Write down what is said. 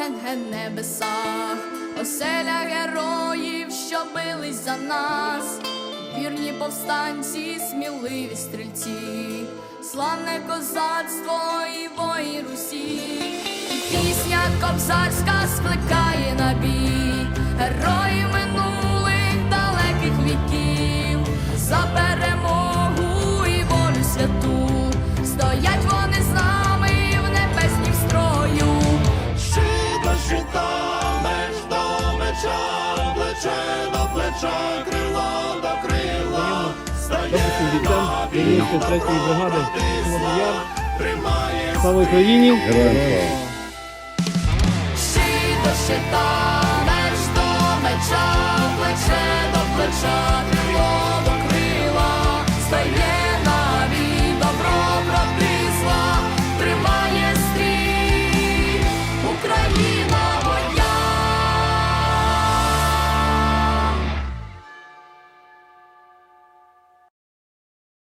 ген-ген небесах, оселя героїв, що бились за нас, вірні повстанці, сміливі стрільці, славне козацтво і вої Русі, і пісня кобзарська плече до плеча, крило до крила. стає на 93-ї бригади. Тримає Слава Україні! Героям слава! щита,